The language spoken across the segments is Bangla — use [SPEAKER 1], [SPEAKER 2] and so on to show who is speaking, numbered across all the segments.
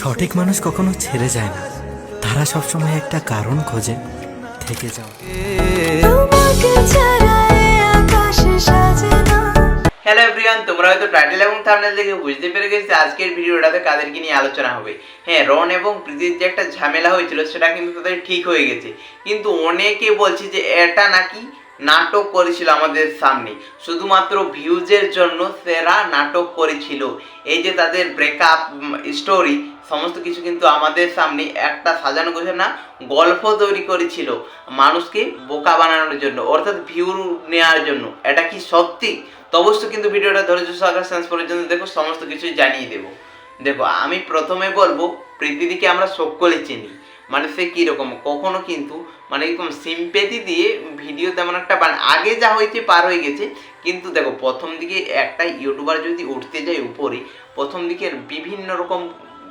[SPEAKER 1] সঠিক মানুষ কখনো ছেড়ে যায় না। তারা সবসময় একটা কারণ খোঁজে থেকে যাও
[SPEAKER 2] হ্যালো এভরিওয়ান তোমরা হয়তো টাইটেল এবং থাম্বনেল দেখে বুঝতে পেরে গেছো আজকের ভিডিওটাতে কাদেরকে নিয়ে আলোচনা হবে। হ্যাঁ রন এবং প্রীতির যে একটা ঝামেলা হয়েছিল সেটা কিন্তু তাদের ঠিক হয়ে গেছে। কিন্তু অনেকে বলছে যে এটা নাকি নাটক করেছিল আমাদের সামনে। শুধুমাত্র ভিউজের জন্য সেরা নাটক করেছিল। এই যে তাদের ব্রেকআপ স্টোরি সমস্ত কিছু কিন্তু আমাদের সামনে একটা সাজানো গোছানো গল্প তৈরি করেছিল মানুষকে বোকা বানানোর জন্য, অর্থাৎ ভিউ নেওয়ার জন্য। এটা কি সত্যি? তো অবশ্যই কিন্তু ভিডিওটা ধৈর্য সহকারে শেষ পর্যন্ত দেখো, সমস্ত কিছুই জানিয়ে দেবো। দেখো, আমি প্রথমে বলব, প্রীতিদিকে আমরা সকলে চিনি। মানে সে কীরকম কখনো কিন্তু মানে এরকম সিম্পেথি দিয়ে ভিডিও তেমন একটা বান আগে যা হয়েছে পার হয়ে গেছে। কিন্তু দেখো, প্রথম দিকে একটা ইউটিউবার যদি উঠতে যায় উপরে, প্রথম দিকে বিভিন্ন রকম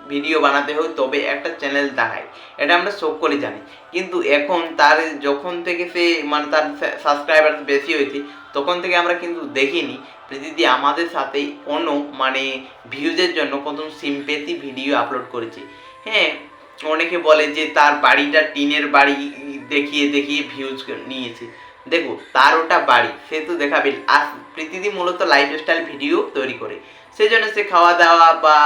[SPEAKER 2] ভিডিও বানাতে হয়, তবে একটা চ্যানেল দেখায়। এটা আমরা সকলে জানি। কিন্তু এখন তার যখন থেকে সে মানে তার সাবস্ক্রাইবার বেশি হয়েছে, তখন থেকে আমরা কিন্তু দেখিনি। প্রীতিদি আমাদের সাথে কোনো মানে ভিউজের জন্য কোনো সিম্পেথি ভিডিও আপলোড করেছে। হ্যাঁ অনেকে বলে যে তার বাড়িটা টিনের বাড়ি দেখিয়ে দেখিয়ে ভিউজ নিয়েছে। দেখো, তার ওটা বাড়ি, সে তো দেখাবে আর প্রীতিদি মূলত লাইফস্টাইল ভিডিও তৈরি করে। সেই জন্য সে খাওয়া দাওয়া বা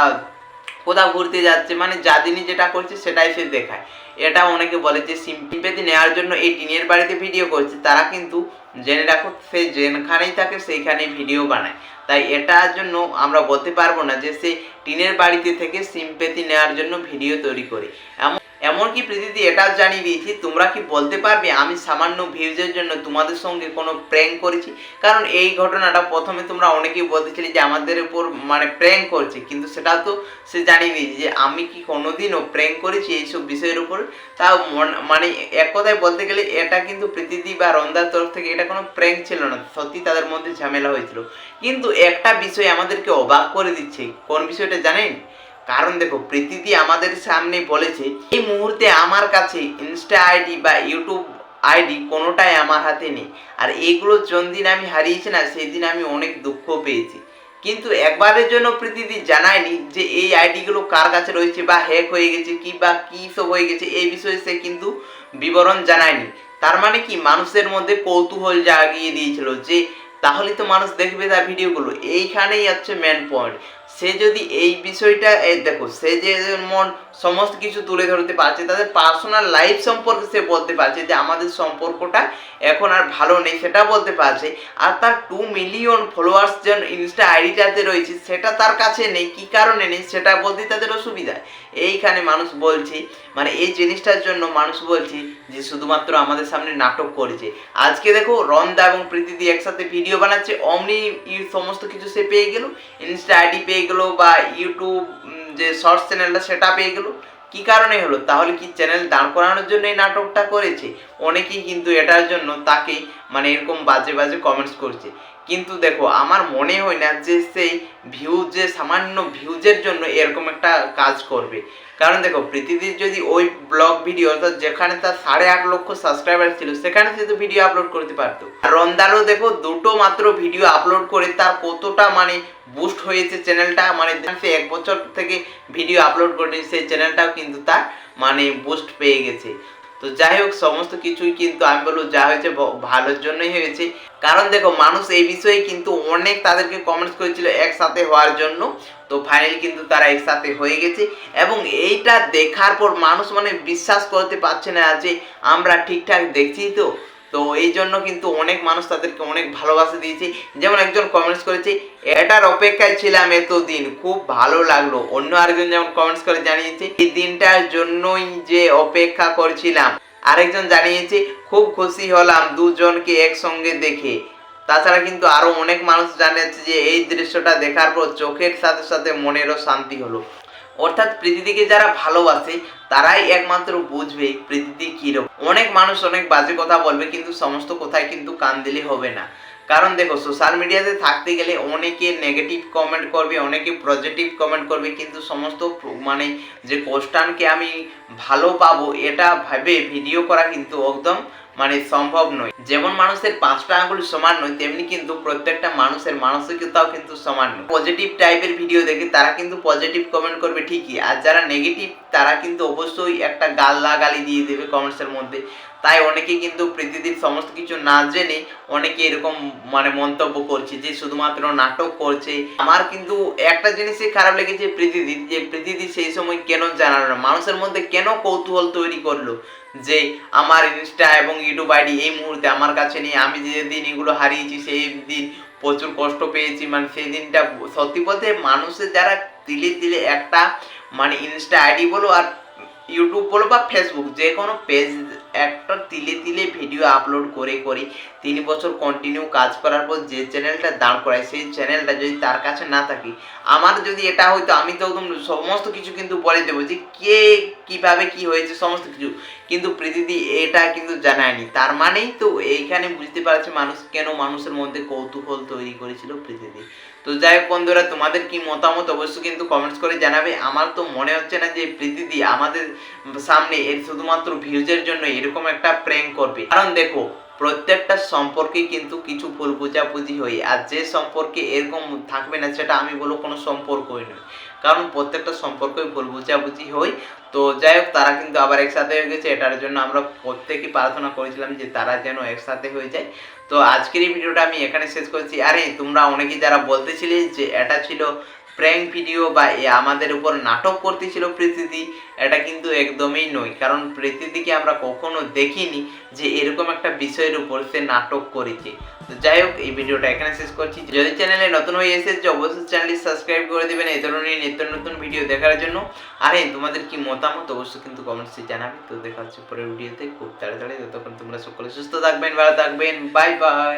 [SPEAKER 2] কোথাও ঘুরতে যাচ্ছে মানে যা দিনই যেটা করছে সেটাই সে দেখায়। এটা অনেকে বলে যে সিম্পেতি নেওয়ার জন্য এই টিনের বাড়িতে ভিডিও করছে। তারা কিন্তু জেনে রাখো, সে যেখানেই থাকে সেইখানেই ভিডিও বানায়। তাই এটার জন্য আমরা বলতে পারব না যে সে টিনের বাড়িতে থেকে সিম্পেতি নেওয়ার জন্য ভিডিও তৈরি করে। এমন এমনকি প্রীতিদি এটাও জানিয়ে দিয়েছি, তোমরা কি বলতে পারবে, আমি সামান্য ভিউজের জন্য তোমাদের সঙ্গে কোনো প্র্যাঙ্ক করেছি? কারণ এই ঘটনাটা প্রথমে তোমরা অনেকেই বলতেছিলে যে আমাদের উপর মানে প্র্যাঙ্ক করছে, কিন্তু সেটা তো সে জানিয়ে দিয়েছে যে আমি কি কোনোদিনও প্র্যাঙ্ক করেছি এইসব বিষয়ের উপর। তাও মন- এক কথায় বলতে গেলে এটা কিন্তু প্রীতিদি বা রন্দার তরফ থেকে এটা কোনো প্র্যাঙ্ক ছিল না, সত্যি তাদের মধ্যে ঝামেলা হয়েছিল। কিন্তু একটা বিষয় আমাদেরকে অবাক করে দিচ্ছে, কোন বিষয়টা জানেন? কারণ দেখো, প্রীতিদি আমাদের সামনে বলেছে, এই মুহূর্তে আমার কাছে ইনস্টা আইডি বা ইউটিউব আইডি কোনোটাই আমার হাতে নেই। আর এইগুলো দিন আমি হারিয়েছি না সেই দিন আমি অনেক দুঃখ পেয়েছি। কিন্তু একবারের জন্য প্রীতিদি জানায়নি যে এই আইডিগুলো কার কাছে রয়েছে বা হ্যাক হয়ে গেছে কি বা কী সব হয়ে গেছে, এই বিষয়ে সে কিন্তু বিবরণ জানায়নি। তার মানে কি, মানুষের মধ্যে কৌতূহল জাগিয়ে দিয়েছিল যে, তাহলে তো মানুষ দেখবে তার ভিডিওগুলো। এইখানেই হচ্ছে মেন পয়েন্ট সে যদি এই বিষয়টা দেখো, সে যে যেমন সমস্ত কিছু তুলে ধরতে পারছে, তাদের পার্সোনাল লাইফ সম্পর্কে সে বলতে পারছে যে আমাদের সম্পর্কটা এখন আর ভালো নেই, সেটা বলতে পারছে। আর তার টু মিলিয়ন ফলোয়ার্স যেন ইনস্টা আইডিটাতে রয়েছে, সেটা তার কাছে নেই, কি কারণে নেই, সেটা বলতে তাদের অসুবিধা। এইখানে মানুষ বলছে মানে এই জিনিসটার জন্য মানুষ বলছে যে শুধুমাত্র আমাদের সামনে নাটক করেছে। আজকে দেখো রন্দা এবং প্রীতিদি একসাথে ভিডিও বানাচ্ছে, অমনি সমস্ত কিছু সে পেয়ে গেল ইনস্টা আইডি পেয়ে গেল বা ইউটিউব যে শর্টস চ্যানেলটা সেটা পেয়ে গেলো। কি কারণে হলো? তাহলে কি চ্যানেল দাঁড় করানোর জন্য এই নাটকটা করেছে? অনেকেই কিন্তু এটার জন্য তাকে মানে এরকম বাজে বাজে কমেন্টস করছে। কিন্তু দেখো, আমার মনে হয় না যে সেই ভিউজ যে সামান্য ভিউজের এরকম একটা কাজ করবে। কারণ দেখো, পৃথিবীর যদি ওই ব্লগ ভিডিও অর্থাৎ যেখানে তার সাড়ে আট লক্ষ সাবস্ক্রাইবার ছিল, সেখানে সে তো ভিডিও আপলোড করতে পারতো। রন্দারও দেখো, দুটো মাত্র ভিডিও আপলোড করে তার কতটা মানে বুস্ট হয়েছে চ্যানেলটা মানে সে এক বছর থেকে ভিডিও আপলোড করে সেই চ্যানেলটাও কিন্তু তার মানে বুস্ট পেয়ে গেছে। তো যাই হোক, সমস্ত কিছুই কিন্তু আমি বলব যা হয়েছে ভালোর জন্যই হয়েছে। কারণ দেখো, মানুষ এই বিষয়ে কিন্তু অনেক তাদেরকে কমেন্টস করেছিল একসাথে হওয়ার জন্য। তো ফাইনালি কিন্তু তারা একসাথে হয়ে গেছে এবং এইটা দেখার পর মানুষ মানে বিশ্বাস করতে পারছে না যে আমরা ঠিকঠাক দেখছি তো। তো এই জন্য কিন্তু অনেক মানুষ তাদেরকে অনেক ভালোবাসা দিয়েছে। যেমন একজন কমেন্টস করেছে, এটার অপেক্ষায় ছিলাম এতদিন, খুব ভালো লাগল। অন্য আরেকজন যেমন কমেন্টস করে জানিয়েছে, এই দিনটার জন্যই যে অপেক্ষা করছিলাম। আরেকজন জানিয়েছে, খুব খুশি হলাম দুজনকে একসঙ্গে দেখে। তাছাড়া কিন্তু আরও অনেক মানুষ জানিয়েছে যে, এই দৃশ্যটা দেখার পর চোখের সাথে সাথে মনেরও শান্তি হলো। অর্থাৎ প্রীতিদিকে যারা ভালোবাসে, তারাই একমাত্র বুঝবে প্রীতিদি কীরকম। অনেক মানুষ অনেক বাজে কথা বলবে, কিন্তু সমস্ত কথায় কিন্তু কান দিলে হবে না। কারণ দেখো সোশ্যাল মিডিয়াতে থাকতে গেলে অনেকে নেগেটিভ কমেন্ট করবে, অনেকে পজিটিভ কমেন্ট করবে, কিন্তু সমস্ত মানে যে কোশ্চানকে আমি ভালো পাবো, এটা ভাবে ভিডিও করা কিন্তু একদম মানে সম্ভব নয়। যেমন মানুষের পাঁচটা আঙুল সমান নয়, তেমনি কিন্তু প্রত্যেকটা মানুষের মানসিকতাও কিন্তু সমান নয়। পজিটিভ টাইপের ভিডিও দেখে তারা কিন্তু পজিটিভ কমেন্ট করবে ঠিকই, আর যারা নেগেটিভ তারা কিন্তু অবশ্যই একটা গাল গালি দিয়ে দেবে কমেন্টসের মধ্যে। তাই অনেকে কিন্তু পৃথিবীর সমস্ত কিছু না জেনে অনেকে এরকম মানে মন্তব্য করছে যে শুধুমাত্র নাটক করছে। আমার কিন্তু একটা জিনিসই খারাপ লেগেছে পৃথিবীর যে পৃথিবী সেই সময় কেন জানালো না? মানুষের মধ্যে কেন কৌতূহল তৈরি করল? যে আমার ইনস্টা এবং ইউটিউব আইডি এই মুহূর্তে আমার কাছে নেই, আমি যেদিন এগুলো হারিয়েছি, সেই দিন প্রচুর কষ্ট পেয়েছি মানে সেই দিনটা সত্যি বলতে মানুষের যারা তিলে তিলে একটা মানে ইনস্টা আইডি বলো আর ইউটিউব বলো বা ফেসবুক যে কোনো পেজ একটা তিলে তিলে ভিডিও আপলোড করে করে। তিন বছর কন্টিনিউ কাজ করার পর যে চ্যানেলটা দাঁড় করায়, সেই চ্যানেলটা যদি তার কাছে না থাকে, আমার যদি এটা হয়তো আমি তো সমস্ত কিছু কিন্তু বলে দেবো যে কে কীভাবে কি হয়েছে, সমস্ত কিছু। কিন্তু প্রীতিদি এটা কিন্তু জানায়নি। তার মানেই তো এইখানে বুঝতে পারছে মানুষ কেন মানুষের মধ্যে কৌতূহল তৈরি করেছিল প্রীতিদি। তো যাই হোক বন্ধুরা, তোমাদের কি মতামত অবশ্যই কিন্তু কমেন্টস করে জানাবে। আমার তো মনে হচ্ছে না যে প্রীতিদি আমাদের সামনে এর শুধুমাত্র ভিউজের জন্য এরকম একটা প্র্যাঙ্ক করবে। কারণ দেখো, প্রত্যেকটা সম্পর্কে কিন্তু কিছু ভুল বোঝাবুঝি হয়। আর যে সম্পর্কে এরকম থাকবে না, সেটা আমি বলব কোনো সম্পর্কই নয়। কারণ প্রত্যেকটা সম্পর্কই ভুল বোঝাবুঝি হই। তো যাই হোক তারা কিন্তু আবার একসাথে হয়ে গেছে, এটার জন্য আমরা প্রত্যেকেই প্রার্থনা করেছিলাম যে তারা যেন একসাথে হয়ে যায়। তো আজকের এই ভিডিওটা আমি এখানে শেষ করছি। আরে, তোমরা অনেকেই যারা বলতেছিলে যে এটা ছিল প্র্যাঙ্ক ভিডিও বা আমাদের উপর নাটক করতেছিল প্রীতিদি, এটা কিন্তু একদমই নয়। কারণ প্রীতিদিকে আমরা কখনো দেখিনি যে এরকম একটা বিষয়ের উপর সে নাটক করেছে। যাই হোক, এই ভিডিওটা এখানে শেষ করছি। যদি চ্যানেলে নতুন হয়ে এসেছে, অবশ্যই চ্যানেলটি সাবস্ক্রাইব করে দেবেন এই ধরনের নিত্য নতুন ভিডিও দেখার জন্য। আরে তোমাদের কি মতামত অবশ্যই কিন্তু কমেন্টসে জানাবে। তো দেখা হচ্ছে পরের ভিডিওতে। খুব তাড়াতাড়ি, ততক্ষণ তোমরা সকলে সুস্থ থাকবেন, ভালো থাকবেন। Bye bye